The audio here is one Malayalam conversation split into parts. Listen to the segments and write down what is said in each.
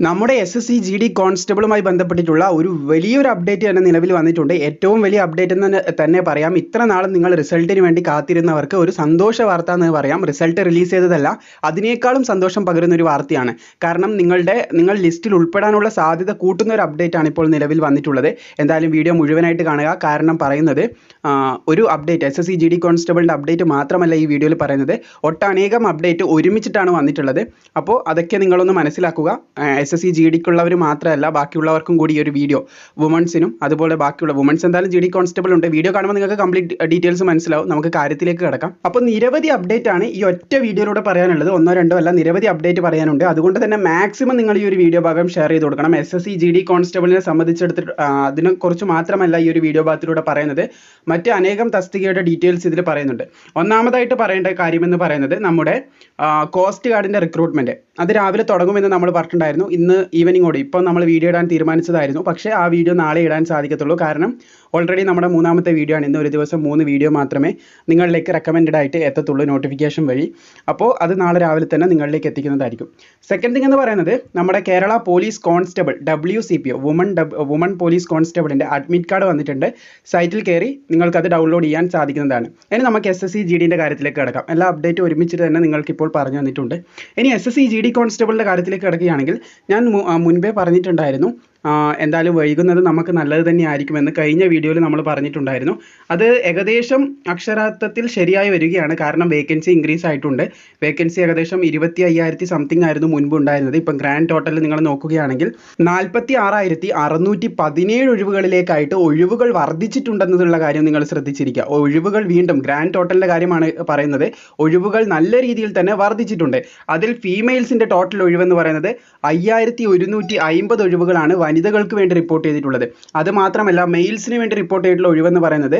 നമ്മുടെ S S C G D കോൺസ്റ്റബിളുമായി ബന്ധപ്പെട്ടിട്ടുള്ള ഒരു വലിയൊരു അപ്ഡേറ്റ് തന്നെ നിലവിൽ വന്നിട്ടുണ്ട്. ഏറ്റവും വലിയ അപ്ഡേറ്റ് എന്ന് തന്നെ- പറയാം. ഇത്ര നാളും നിങ്ങൾ റിസൾട്ടിന് വേണ്ടി കാത്തിരുന്നവർക്ക് ഒരു സന്തോഷ വാർത്ത എന്ന് പറയാം. റിസൾട്ട് റിലീസ് ചെയ്തതല്ല അതിനേക്കാളും സന്തോഷം പകരുന്ന ഒരു വാർത്തയാണ്. കാരണം നിങ്ങളുടെ നിങ്ങൾ ലിസ്റ്റിൽ ഉൾപ്പെടാനുള്ള സാധ്യത കൂട്ടുന്ന ഒരു അപ്ഡേറ്റ് ആണ് ഇപ്പോൾ നിലവിൽ വന്നിട്ടുള്ളത്. എന്തായാലും വീഡിയോ മുഴുവനായിട്ട് കാണുക. കാരണം പറയുന്നത് ഒരു update S S C G D കോൺസ്റ്റബിളിന്റെ update മാത്രമല്ല ഈ വീഡിയോയിൽ പറയുന്നത്. ഒട്ടനേകം അപ്ഡേറ്റ് ഒരുമിച്ചിട്ടാണ് വന്നിട്ടുള്ളത്. അപ്പോൾ അതൊക്കെ നിങ്ങളൊന്ന് മനസ്സിലാക്കുക. എസ് എസ് സി ജി ഡിക്കുള്ളവർ മാത്രമല്ല ബാക്കിയുള്ളവർക്കും കൂടി ഈ ഒരു വീഡിയോ വുമൺസിനും അതുപോലെ ബാക്കിയുള്ള വുമൺസ് എന്തായാലും ജി ഡി കോൺസ്റ്റബിൾ ഉണ്ട്. വീഡിയോ കാണുമ്പോൾ നിങ്ങൾക്ക് കംപ്ലീറ്റ് ഡീറ്റെയിൽസ് മനസ്സിലാവും. നമുക്ക് കാര്യത്തിലേക്ക് കിടക്കാം. അപ്പോൾ നിരവധി അപ്ഡേറ്റ് ആണ് ഈ ഒറ്റ വീഡിയോയിലൂടെ പറയാനുള്ളത്. ഒന്നോ രണ്ടോ അല്ല നിരവധി അപ്ഡേറ്റ് പറയാനുണ്ട്. അതുകൊണ്ട് തന്നെ മാക്സിമം നിങ്ങൾ ഈ ഒരു വീഡിയോ ഭാഗം ഷെയർ ചെയ്ത് കൊടുക്കണം. S S C G D കോൺസ്റ്റബിളിനെ സംബന്ധിച്ചെടുത്തിട്ട് അതിനെക്കുറിച്ച് അതിനെ കുറിച്ച് മാത്രമല്ല ഈ ഒരു വീഡിയോ ഭാഗത്തിലൂടെ പറയുന്നത്. മറ്റ് അനേകം തസ്തികയുടെ ഡീറ്റെയിൽസ് ഇതിൽ പറയുന്നുണ്ട്. ഒന്നാമതായിട്ട് പറയേണ്ട കാര്യമെന്ന് പറയുന്നത് നമ്മുടെ കോസ്റ്റ് ഗാർഡിന്റെ റിക്രൂട്ട്മെന്റ് അത് രാവിലെ തുടങ്ങുമെന്ന് നമ്മൾ പറഞ്ഞിട്ടുണ്ടായിരുന്നു. ഇന്ന് ഈവനിങ്ങോട് ഇപ്പോൾ നമ്മൾ വീഡിയോ ഇടാൻ തീരുമാനിച്ചതായിരുന്നു. പക്ഷേ ആ വീഡിയോ നാളെ ഇടാൻ സാധിക്കത്തുള്ളൂ. കാരണം ഓൾറെഡി നമ്മുടെ മൂന്നാമത്തെ വീഡിയോ ആണ്. ഇന്ന് ഒരു ദിവസം മൂന്ന് വീഡിയോ മാത്രമേ നിങ്ങളിലേക്ക് റെക്കമെൻഡഡ് ആയിട്ട് എത്തത്തുള്ളൂ നോട്ടിഫിക്കേഷൻ വഴി. അപ്പോൾ അത് നാളെ രാവിലെ തന്നെ നിങ്ങളിലേക്ക് എത്തിക്കുന്നതായിരിക്കും. സെക്കൻഡ് തിങ് എന്ന് പറയുന്നത് നമ്മുടെ Kerala police constable W C P O woman woman police കോൺസ്റ്റബിളിന്റെ admit card വന്നിട്ടുണ്ട്. സൈറ്റിൽ കയറി നിങ്ങൾക്കത് ഡൗൺലോഡ് ചെയ്യാൻ സാധിക്കുന്നതാണ്. ഇനി നമുക്ക് എസ് എസ് സി ജി ഡിന്റെ കാര്യത്തിലേക്ക് കിടക്കാം. എല്ലാ അപ്ഡേറ്റും ഒരുമിച്ചിട്ട് തന്നെ നിങ്ങൾക്ക് ഇപ്പോൾ പറഞ്ഞു തന്നിട്ടുണ്ട്. ഇനി S S C G D കോൺസ്റ്റബിളിന്റെ കാര്യത്തിലേക്ക് കിടക്കുകയാണെങ്കിൽ ഞാൻ മുൻപേ പറഞ്ഞിട്ടുണ്ടായിരുന്നു. എന്തായാലും വൈകുന്നത് നമുക്ക് നല്ലത് തന്നെയായിരിക്കുമെന്ന് കഴിഞ്ഞ വീഡിയോയിൽ നമ്മൾ പറഞ്ഞിട്ടുണ്ടായിരുന്നു. അത് ഏകദേശം അക്ഷരാർത്ഥത്തിൽ ശരിയായി വരികയാണ്. കാരണം വേക്കൻസി ഇൻക്രീസ് ആയിട്ടുണ്ട്. വേക്കൻസി ഏകദേശം ഇരുപത്തി അയ്യായിരത്തി സംതിങ് ആയിരുന്നു മുൻപ് ഉണ്ടായിരുന്നത്. ഇപ്പം ഗ്രാൻഡ് ടോട്ടൽ നിങ്ങൾ നോക്കുകയാണെങ്കിൽ നാൽപ്പത്തി ആറായിരത്തി അറുന്നൂറ്റി പതിനേഴ് ഒഴിവുകളിലേക്കായിട്ട് ഒഴിവുകൾ വർദ്ധിച്ചിട്ടുണ്ടെന്നുള്ള കാര്യം നിങ്ങൾ ശ്രദ്ധിച്ചിരിക്കുക. ഒഴിവുകൾ വീണ്ടും ഗ്രാൻഡ് ടോട്ടലിന്റെ കാര്യമാണ് പറയുന്നത്. ഒഴിവുകൾ നല്ല രീതിയിൽ തന്നെ വർദ്ധിച്ചിട്ടുണ്ട്. അതിൽ ഫീമെയിൽസിന്റെ ടോട്ടൽ ഒഴിവെന്ന് പറയുന്നത് അയ്യായിരത്തി ഒരുന്നൂറ്റി അമ്പത് ഒഴിവുകളാണ് വനിതകൾക്ക് വേണ്ടി റിപ്പോർട്ട് ചെയ്തിട്ടുള്ളത്. അത് മാത്രമല്ല മെയിൽസിന് വേണ്ടി റിപ്പോർട്ട് ചെയ്തിട്ടുള്ള ഒഴിവെന്ന് പറയുന്നത്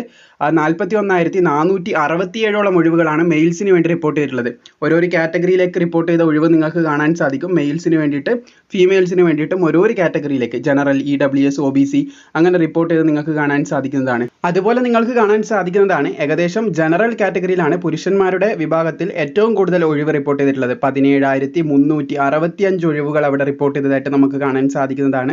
നാൽപ്പത്തി ഒന്നായിരത്തി നാനൂറ്റി അറുപത്തിയേഴോളം ഒഴിവുകളാണ് മെയിൽസിന് വേണ്ടി റിപ്പോർട്ട് ചെയ്തിട്ടുള്ളത്. ഓരോരോ കാറ്റഗറിയിലേക്ക് റിപ്പോർട്ട് ചെയ്ത ഒഴിവ് നിങ്ങൾക്ക് കാണാൻ സാധിക്കും. മെയിൽസിന് വേണ്ടിയിട്ട് ഫീമെയിൽസിന് വേണ്ടിയിട്ടും ഓരോരോ കാറ്റഗറിയിലേക്ക് general E W S O B C അങ്ങനെ റിപ്പോർട്ട് ചെയ്ത് നിങ്ങൾക്ക് കാണാൻ സാധിക്കുന്നതാണ്. അതുപോലെ നിങ്ങൾക്ക് കാണാൻ സാധിക്കുന്നതാണ് ഏകദേശം ജനറൽ കാറ്റഗറിയിലാണ് പുരുഷന്മാരുടെ വിഭാഗത്തിൽ ഏറ്റവും കൂടുതൽ ഒഴിവ് റിപ്പോർട്ട് ചെയ്തിട്ടുള്ളത്. പതിനേഴായിരത്തി മുന്നൂറ്റി അറുപത്തിയഞ്ച് ഒഴിവുകൾ അവിടെ റിപ്പോർട്ട് ചെയ്തതായിട്ട് നമുക്ക് കാണാൻ സാധിക്കുന്നതാണ്.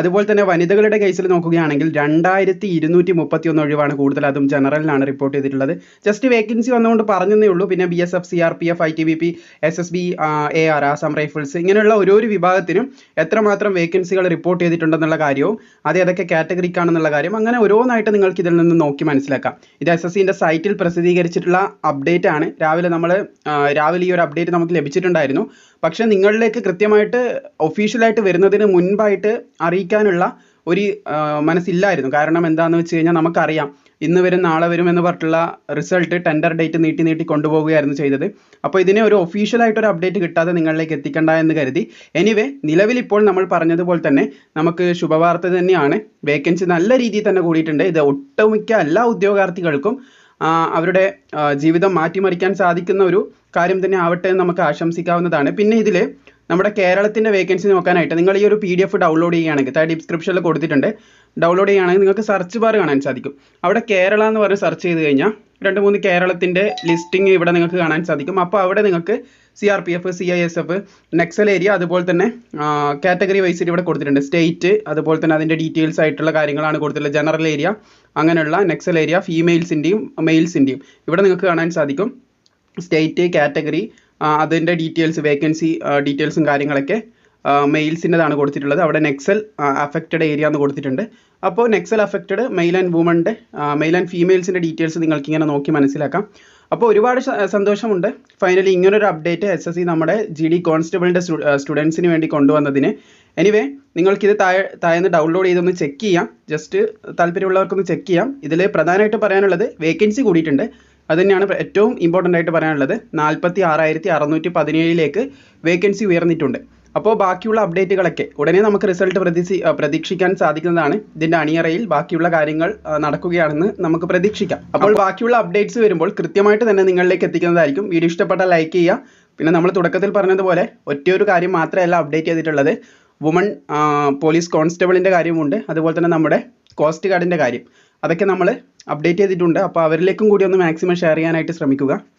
അതുപോലെ തന്നെ വനിതകളുടെ കേസിൽ നോക്കുകയാണെങ്കിൽ രണ്ടായിരത്തി ഇരുന്നൂറ്റി മുപ്പത്തി ഒന്ന് ഒഴിവാണ് കൂടുതൽ. അതും ജനറലിലാണ് റിപ്പോർട്ട് ചെയ്തിട്ടുള്ളത്. ജസ്റ്റ് വേക്കൻസി വന്നുകൊണ്ട് പറഞ്ഞതേ ഉള്ളൂ. പിന്നെ B S F C R P F I T B P S S B A R Assam rifles ഇങ്ങനെയുള്ള ഓരോരോ വിഭാഗത്തിനും എത്രമാത്രം വേക്കൻസികൾ റിപ്പോർട്ട് ചെയ്തിട്ടുണ്ടെന്നുള്ള കാര്യവും അത് ഏതൊക്കെ കാറ്റഗറിക്കാണെന്നുള്ള കാര്യം അങ്ങനെ ഓരോന്നായിട്ട് നിങ്ങൾക്ക് ഇതിൽ നിന്ന് നോക്കി മനസ്സിലാക്കാം. ഇത് എസ് എസ് സിന്റെ സൈറ്റിൽ പ്രസിദ്ധീകരിച്ചിട്ടുള്ള അപ്ഡേറ്റ് ആണ്. രാവിലെ നമ്മൾ രാവിലെ ഈ ഒരു അപ്ഡേറ്റ് നമുക്ക് ലഭിച്ചിട്ടുണ്ടായിരുന്നു. പക്ഷേ നിങ്ങളിലേക്ക് കൃത്യമായിട്ട് ഒഫീഷ്യലായിട്ട് വരുന്നതിന് മുൻപായിട്ട് അറിയിക്കാനുള്ള ഒരു മനസ്സില്ലായിരുന്നു. കാരണം എന്താണെന്ന് വെച്ച് കഴിഞ്ഞാൽ നമുക്കറിയാം ഇന്ന് വരും നാളെ വരും എന്ന് പറഞ്ഞിട്ടുള്ള റിസൾട്ട് ടെൻഡർ ഡേറ്റ് നീട്ടി നീട്ടി കൊണ്ടുപോവുകയായിരുന്നു ചെയ്തത്. അപ്പോൾ ഇതിനെ ഒരു ഒഫീഷ്യലായിട്ട് ഒരു അപ്ഡേറ്റ് കിട്ടാതെ നിങ്ങളിലേക്ക് എത്തിക്കണ്ട എന്ന് കരുതി. എനിവേ നിലവിൽ ഇപ്പോൾ നമ്മൾ പറഞ്ഞതുപോലെ തന്നെ നമുക്ക് ശുഭവാർത്ത തന്നെയാണ്. വേക്കൻസി നല്ല രീതിയിൽ തന്നെ കൂടിയിട്ടുണ്ട്. ഇത് ഒട്ടുമിക്ക എല്ലാ ഉദ്യോഗാർത്ഥികൾക്കും അവരുടെ ജീവിതം മാറ്റിമറിക്കാൻ സാധിക്കുന്ന ഒരു കാര്യം തന്നെ ആവട്ടെ എന്ന് നമുക്ക് ആശംസിക്കാവുന്നതാണ്. പിന്നെ ഇതിൽ നമ്മുടെ കേരളത്തിന്റെ വേക്കൻസി നോക്കാനായിട്ട് നിങ്ങൾ ഈ ഒരു പി ഡി എഫ് ഡൗൺലോഡ് ചെയ്യുകയാണെങ്കിൽ താഴെ ഡിസ്ക്രിപ്ഷനിൽ കൊടുത്തിട്ടുണ്ട്. ഡൗൺലോഡ് ചെയ്യുകയാണെങ്കിൽ നിങ്ങൾക്ക് സെർച്ച് ബാർ കാണാൻ സാധിക്കും. അവിടെ കേരള എന്ന് പറഞ്ഞ് സെർച്ച് ചെയ്ത് കഴിഞ്ഞാൽ രണ്ട് മൂന്ന് കേരളത്തിന്റെ ലിസ്റ്റിംഗ് ഇവിടെ നിങ്ങൾക്ക് കാണാൻ സാധിക്കും. അപ്പോൾ അവിടെ നിങ്ങൾക്ക് C R P F C I S F Naxal area അതുപോലെ തന്നെ കാറ്റഗറി വൈസിൽ ഇവിടെ കൊടുത്തിട്ടുണ്ട്. സ്റ്റേറ്റ് അതുപോലെ തന്നെ അതിന്റെ ഡീറ്റെയിൽസ് ആയിട്ടുള്ള കാര്യങ്ങളാണ് കൊടുത്തിട്ടുള്ളത്. ജനറൽ ഏരിയ അങ്ങനെയുള്ള നെക്സൽ ഏരിയ ഫീമെയിൽസിന്റെയും മെയിൽസിന്റെയും ഇവിടെ നിങ്ങൾക്ക് കാണാൻ സാധിക്കും. സ്റ്റേറ്റ് കാറ്റഗറി അതിന്റെ ഡീറ്റെയിൽസ് വേക്കൻസി ഡീറ്റെയിൽസും കാര്യങ്ങളൊക്കെ മെയിൽസിന്റെതാണ് കൊടുത്തിട്ടുള്ളത്. അവിടെ നെക്സൽ അഫക്റ്റഡ് ഏരിയ എന്ന് കൊടുത്തിട്ടുണ്ട്. അപ്പോൾ നെക്സൽ അഫക്റ്റഡ് മെയിൽ ആൻഡ് വുമന്റെ മെയിൽ ആൻഡ് ഫീമെയിൽസിന്റെ ഡീറ്റെയിൽസ് നിങ്ങൾക്ക് ഇങ്ങനെ നോക്കി മനസ്സിലാക്കാം. അപ്പോൾ ഒരുപാട് സന്തോഷമുണ്ട്. ഫൈനലി ഇങ്ങനൊരു അപ്ഡേറ്റ് എസ് എസ് സി നമ്മുടെ ജി ഡി കോൺസ്റ്റബിളിന്റെ സ്റ്റുഡൻസിന് വേണ്ടി കൊണ്ടുവന്നതിന്. എനിവേ നിങ്ങൾക്കിത് താഴെ താഴെ ഡൗൺലോഡ് ചെയ്തൊന്ന് ചെക്ക് ചെയ്യാം. ജസ്റ്റ് താല്പര്യമുള്ളവർക്കൊന്ന് ചെക്ക് ചെയ്യാം. ഇതിൽ പ്രധാനമായിട്ട് പറയാനുള്ളത് വേക്കൻസി കൂടിയിട്ടുണ്ട്. അത് തന്നെയാണ് ഏറ്റവും ഇമ്പോർട്ടന്റ് ആയിട്ട് പറയാനുള്ളത്. നാൽപ്പത്തി ആറായിരത്തി അറുന്നൂറ്റി പതിനേഴിലേക്ക് വേക്കൻസി ഉയർന്നിട്ടുണ്ട്. അപ്പോൾ ബാക്കിയുള്ള അപ്ഡേറ്റുകളൊക്കെ ഉടനെ നമുക്ക് റിസൾട്ട് പ്രതീക്ഷി പ്രതീക്ഷിക്കാൻ സാധിക്കുന്നതാണ്. ഇതിന്റെ അണിയറയിൽ ബാക്കിയുള്ള കാര്യങ്ങൾ നടക്കുകയാണെന്ന് നമുക്ക് പ്രതീക്ഷിക്കാം. അപ്പോൾ ബാക്കിയുള്ള അപ്ഡേറ്റ്സ് വരുമ്പോൾ കൃത്യമായിട്ട് തന്നെ നിങ്ങളിലേക്ക് എത്തിക്കുന്നതായിരിക്കും. വീഡിയോ ഇഷ്ടപ്പെട്ടാൽ ലൈക്ക് ചെയ്യുക. പിന്നെ നമ്മൾ തുടക്കത്തിൽ പറഞ്ഞതുപോലെ ഒറ്റയൊരു കാര്യം മാത്രമല്ല അപ്ഡേറ്റ് ചെയ്തിട്ടുള്ളത്. വുമൺ പോലീസ് കോൺസ്റ്റബിളിന്റെ കാര്യമുണ്ട്. അതുപോലെ തന്നെ നമ്മുടെ കോസ്റ്റ് ഗാർഡിന്റെ കാര്യം. അതൊക്കെ നമ്മൾ അപ്ഡേറ്റ് ചെയ്തിട്ടുണ്ട്. അപ്പോൾ അവരിലേക്കും കൂടി ഒന്ന് മാക്സിമം ഷെയർ ചെയ്യാനായിട്ട് ശ്രമിക്കുക.